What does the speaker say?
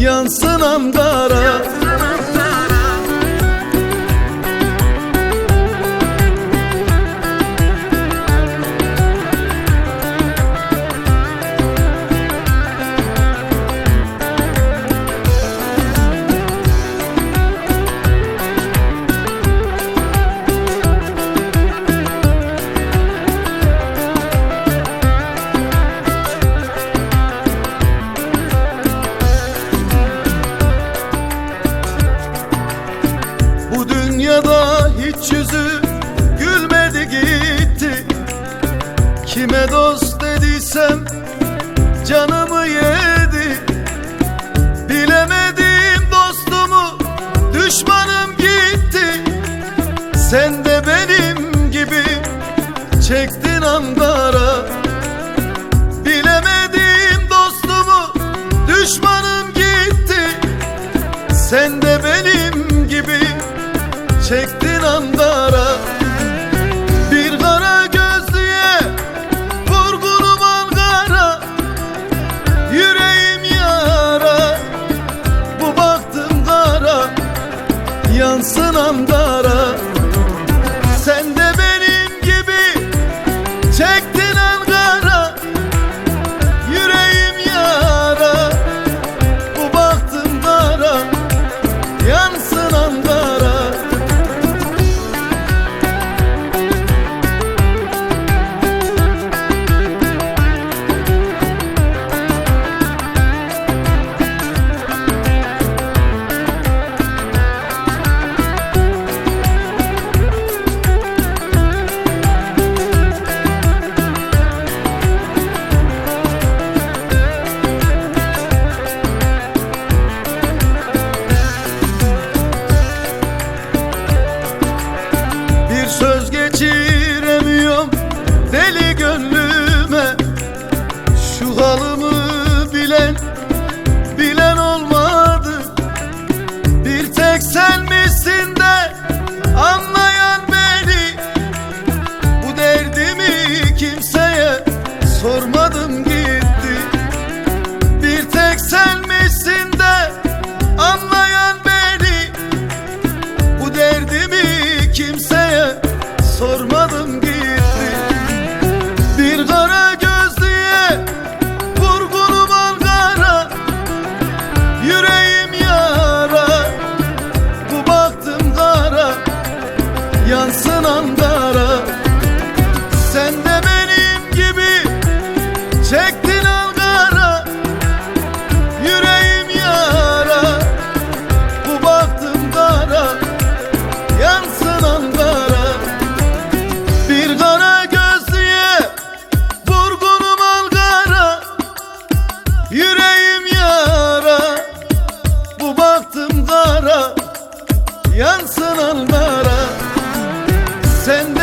Yansın Ankara hiç yüzü gülmedi gitti. Kime dost dediysem canımı yedi. Bilemedim dostumu düşmanım gitti. Sen de benim gibi çektin Ankara Bilemedim dostumu düşmanım gitti. Sen de benim gibi çektin Ankara Bir kara gözlüye vurgunum Ankara. Yüreğim yara bu baktım kara. Yansın Ankara sen misin de anlayan beni? Bu derdimi kimseye Yansın Ankara Sen